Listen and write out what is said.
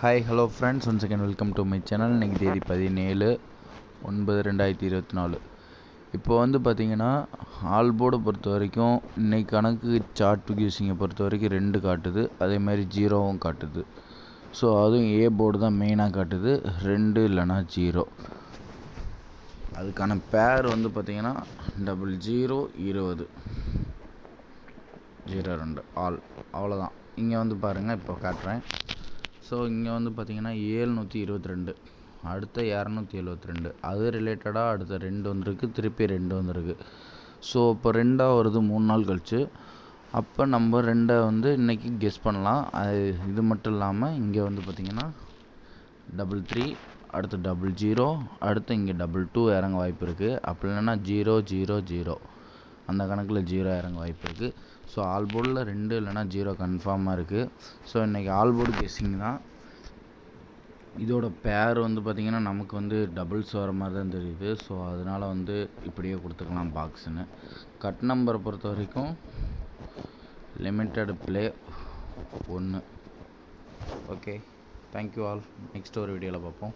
Hi hello friends one second welcome to my channel இன்றைக்கி தேதி பதினேழு ஒன்பது ரெண்டாயிரத்தி இருபத்தி நாலு. இப்போ வந்து பார்த்திங்கன்னா ஆல் போர்டை பொறுத்த வரைக்கும் இன்றைக்கி கணக்கு சார்ட் யூஸிங்கை பொறுத்த வரைக்கும் ரெண்டு காட்டுது. அதே மாதிரி ஜீரோவும் காட்டுது. ஸோ அதுவும் ஏ போர்டு தான் மெயினாக காட்டுது. ரெண்டு இல்லைனா ஜீரோ அதுக்கான பேர் வந்து பார்த்திங்கன்னா டபுள் ஜீரோ இருபது. ஜீரோ ரெண்டு. ஆல் அவ்வளோதான் இங்கே வந்து பாருங்கள் இப்போ காட்டுறேன். ஸோ இங்கே வந்து பார்த்திங்கன்னா ஏழ்நூற்றி இருபத்தி ரெண்டு அடுத்த இரநூத்தி எழுபத்தி ரெண்டு அது ரிலேட்டடாக அடுத்த ரெண்டு வந்திருக்கு திருப்பி ரெண்டு வந்திருக்கு. ஸோ இப்போ ரெண்டாக வருது மூணு நாள் கழிச்சு. அப்போ நம்ம ரெண்டை வந்து இன்றைக்கி கெஸ் பண்ணலாம். அது இது மட்டும் இல்லாமல் இங்கே வந்து பார்த்திங்கன்னா டபுள் த்ரீ அடுத்து டபுள் ஜீரோ அடுத்து இங்கே டபுள் டூ இறங்க வாய்ப்பு இருக்குது அப்படி இல்லைன்னா ஜீரோ ஜீரோ ஜீரோ அந்த கணக்கில் ஜீரோ இறங்க வாய்ப்பு இருக்குது ஸோ ஆல் போர்டில் ரெண்டு இல்லைனா ஜீரோ கன்ஃபார்மாக இருக்குது ஸோ இன்றைக்கி ஆல் போர்டு கெஸ்ஸிங் தான். இதோட பேர் வந்து பார்த்திங்கன்னா நமக்கு வந்து டபுள்ஸ் வர மாதிரி தான் தெரியுது. ஸோ அதனால் வந்து இப்படியே கொடுத்துக்கலாம் பாக்ஸுன்னு கட் நம்பரை பொறுத்த வரைக்கும் லிமிட்டட் ப்ளே ஒன்று okay thank you all next ஒரு வீடியோவில் பார்ப்போம்